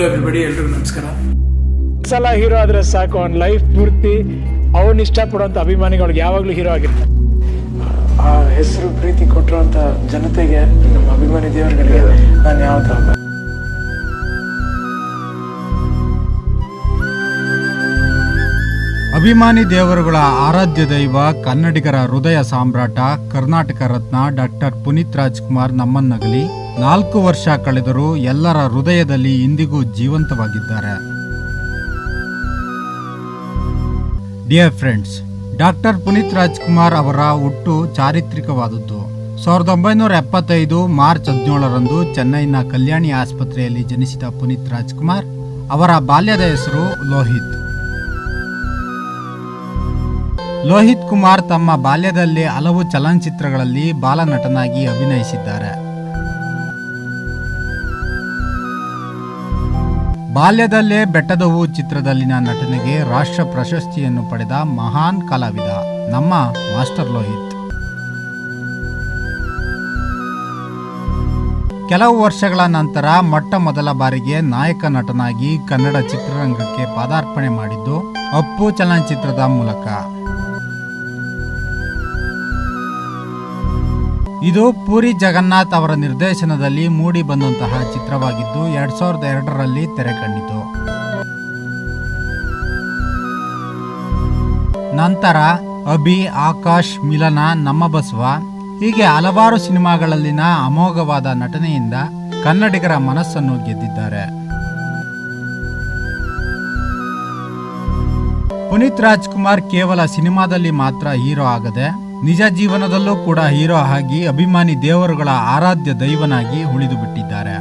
Hello everybody ಎಲ್ರಿಗೂ ನಮಸ್ಕಾರ. ಸಲ ಹೀರೋ ಆದ್ರೆ ಸಾಕು. ಅವ್ನ ಲೈಫ್ ಪೂರ್ತಿ ಅವನ್ ಇಷ್ಟಪಡುವಂಥ ಅಭಿಮಾನಿಗಳಿಗೆ ಯಾವಾಗಲೂ ಹೀರೋ ಆಗಿರ್ತಾರೆ. ಆ ಹೆಸರು ಪ್ರೀತಿ ಕೊಟ್ಟಿರುವಂಥ ಜನತೆಗೆ ನಮ್ಮ ಅಭಿಮಾನಿ ದೇವರುಗಳಿಗೆ ನಾನು ಯಾವ ಥರ ಅಭಿಮಾನಿ ದೇವರುಗಳ ಆರಾಧ್ಯ ದೈವ ಕನ್ನಡಿಗರ ಹೃದಯ ಸಾಮ್ರಾಟ ಕರ್ನಾಟಕ ರತ್ನ ಡಾಕ್ಟರ್ ಪುನೀತ್ ರಾಜ್ಕುಮಾರ್ ನಮ್ಮನ್ನಗಲಿ. ನಾಲ್ಕು ವರ್ಷ ಕಳೆದರೂ ಎಲ್ಲರ ಹೃದಯದಲ್ಲಿ ಇಂದಿಗೂ ಜೀವಂತವಾಗಿದ್ದಾರೆ. Dear friends, doctor Puneeth Rajkumar ಅವರ ಹುಟ್ಟು ಚಾರಿತ್ರಿಕವಾದದ್ದು. ಸಾವಿರದ ಒಂಬೈನೂರ ಎಪ್ಪತ್ತೈದು ಮಾರ್ಚ್ ಹದಿನೇಳರಂದು ಚೆನ್ನೈನ ಕಲ್ಯಾಣಿ ಆಸ್ಪತ್ರೆಯಲ್ಲಿ ಜನಿಸಿದ ಪುನೀತ್ ರಾಜ್ಕುಮಾರ್, ಅವರ ಬಾಲ್ಯದ ಹೆಸರು ಲೋಹಿತ್. ಲೋಹಿತ್ ಕುಮಾರ್ ತಮ್ಮ ಬಾಲ್ಯದಲ್ಲಿ ಹಲವು ಚಲನಚಿತ್ರಗಳಲ್ಲಿ ಬಾಲನಟನಾಗಿ ಅಭಿನಯಿಸಿದ್ದಾರೆ. ಬಾಲ್ಯದಲ್ಲೇ ಬೆಟ್ಟದವು ಚಿತ್ರದಲ್ಲಿನ ನಟನೆಗೆ ರಾಷ್ಟ್ರ ಪ್ರಶಸ್ತಿಯನ್ನು ಪಡೆದ ಮಹಾನ್ ಕಲಾವಿದ ನಮ್ಮ ಮಾಸ್ಟರ್ ಲೋಹಿತ್. ಕೆಲವು ವರ್ಷಗಳ ನಂತರ ಮೊಟ್ಟ ಮೊದಲ ಬಾರಿಗೆ ನಾಯಕ ನಟನಾಗಿ ಕನ್ನಡ ಚಿತ್ರರಂಗಕ್ಕೆ ಪಾದಾರ್ಪಣೆ ಮಾಡಿದ್ದು ಅಪ್ಪು ಚಲನಚಿತ್ರದ ಮೂಲಕ. ಇದು ಪೂರಿ ಜಗನ್ನಾಥ್ ಅವರ ನಿರ್ದೇಶನದಲ್ಲಿ ಮೂಡಿ ಬಂದಂತಹ ಚಿತ್ರವಾಗಿದ್ದು ಎರಡ್ ಸಾವಿರದ ಎರಡರಲ್ಲಿ ತೆರೆ ಕಂಡಿತು. ನಂತರ ಅಭಿ, ಆಕಾಶ್, ಮಿಲನ, ನಮ್ಮ ಬಸವ ಹೀಗೆ ಹಲವಾರು ಸಿನಿಮಾಗಳಲ್ಲಿನ ಅಮೋಘವಾದ ನಟನೆಯಿಂದ ಕನ್ನಡಿಗರ ಮನಸ್ಸನ್ನು ಗೆದ್ದಿದ್ದಾರೆ. ಪುನೀತ್ ರಾಜ್ಕುಮಾರ್ ಕೇವಲ ಸಿನಿಮಾದಲ್ಲಿ ಮಾತ್ರ ಹೀರೋ ಆಗದೆ ನಿಜ ಜೀವನದಲ್ಲೂ ಕೂಡ ಹೀರೋ ಆಗಿ ಅಭಿಮಾನಿ ದೇವರುಗಳ ಆರಾಧ್ಯ ದೈವನಾಗಿ ಉಳಿದು ಬಿಟ್ಟಿದ್ದಾರೆ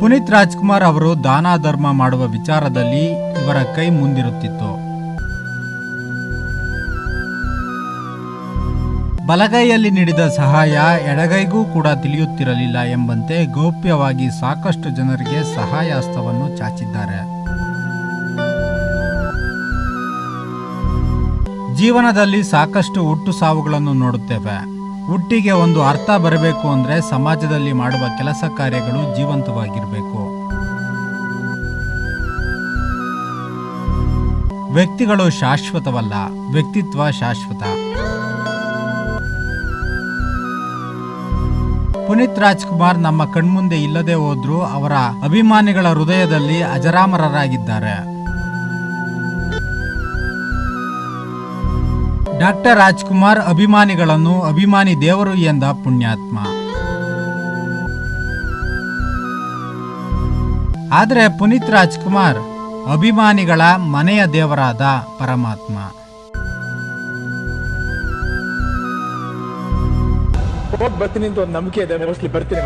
ಪುನೀತ್ ರಾಜ್ಕುಮಾರ್ ಅವರು ದಾನ ಧರ್ಮ ಮಾಡುವ ವಿಚಾರದಲ್ಲಿ ಇವರ ಕೈ ಮುಂದಿರುತ್ತಿತ್ತು. ಬಲಗೈಯಲ್ಲಿ ನೀಡಿದ ಸಹಾಯ ಎಡಗೈಗೂ ಕೂಡ ತಿಳಿಯುತ್ತಿರಲಿಲ್ಲ ಎಂಬಂತೆ ಗೌಪ್ಯವಾಗಿ ಸಾಕಷ್ಟು ಜನರಿಗೆ ಸಹಾಯ ಹಸ್ತವನ್ನು ಚಾಚಿದ್ದಾರೆ. ಜೀವನದಲ್ಲಿ ಸಾಕಷ್ಟು ಹುಟ್ಟು ಸಾವುಗಳನ್ನು ನೋಡುತ್ತೇವೆ. ಹುಟ್ಟಿಗೆ ಒಂದು ಅರ್ಥ ಬರಬೇಕು ಅಂದ್ರೆ ಸಮಾಜದಲ್ಲಿ ಮಾಡುವ ಕೆಲಸ ಕಾರ್ಯಗಳು ಜೀವಂತವಾಗಿರಬೇಕು. ವ್ಯಕ್ತಿಗಳು ಶಾಶ್ವತವಲ್ಲ, ವ್ಯಕ್ತಿತ್ವ ಶಾಶ್ವತ. ಪುನೀತ್ ರಾಜ್ಕುಮಾರ್ ನಮ್ಮ ಕಣ್ಮುಂದೆ ಇಲ್ಲದೆ ಹೋದ್ರೂ ಅವರ ಅಭಿಮಾನಿಗಳ ಹೃದಯದಲ್ಲಿ ಅಜರಾಮರರಾಗಿದ್ದಾರೆ. ಡಾಕ್ಟರ್ ರಾಜ್ಕುಮಾರ್ ಅಭಿಮಾನಿಗಳನ್ನು ಅಭಿಮಾನಿ ದೇವರು ಎಂದ ಪುಣ್ಯಾತ್ಮ ಆದರೆ ಪುನೀತ್ ರಾಜ್ಕುಮಾರ್ ಅಭಿಮಾನಿಗಳ ಮನೆಯ ದೇವರಾದ ಪರಮಾತ್ಮ ಬರ್ತೀನಿ ಅಂತ ಒಂದು ನಂಬಿಕೆ ಇದೆ ಮೋಸ್ಟ್ಲಿ ಬರ್ತೀನಿ.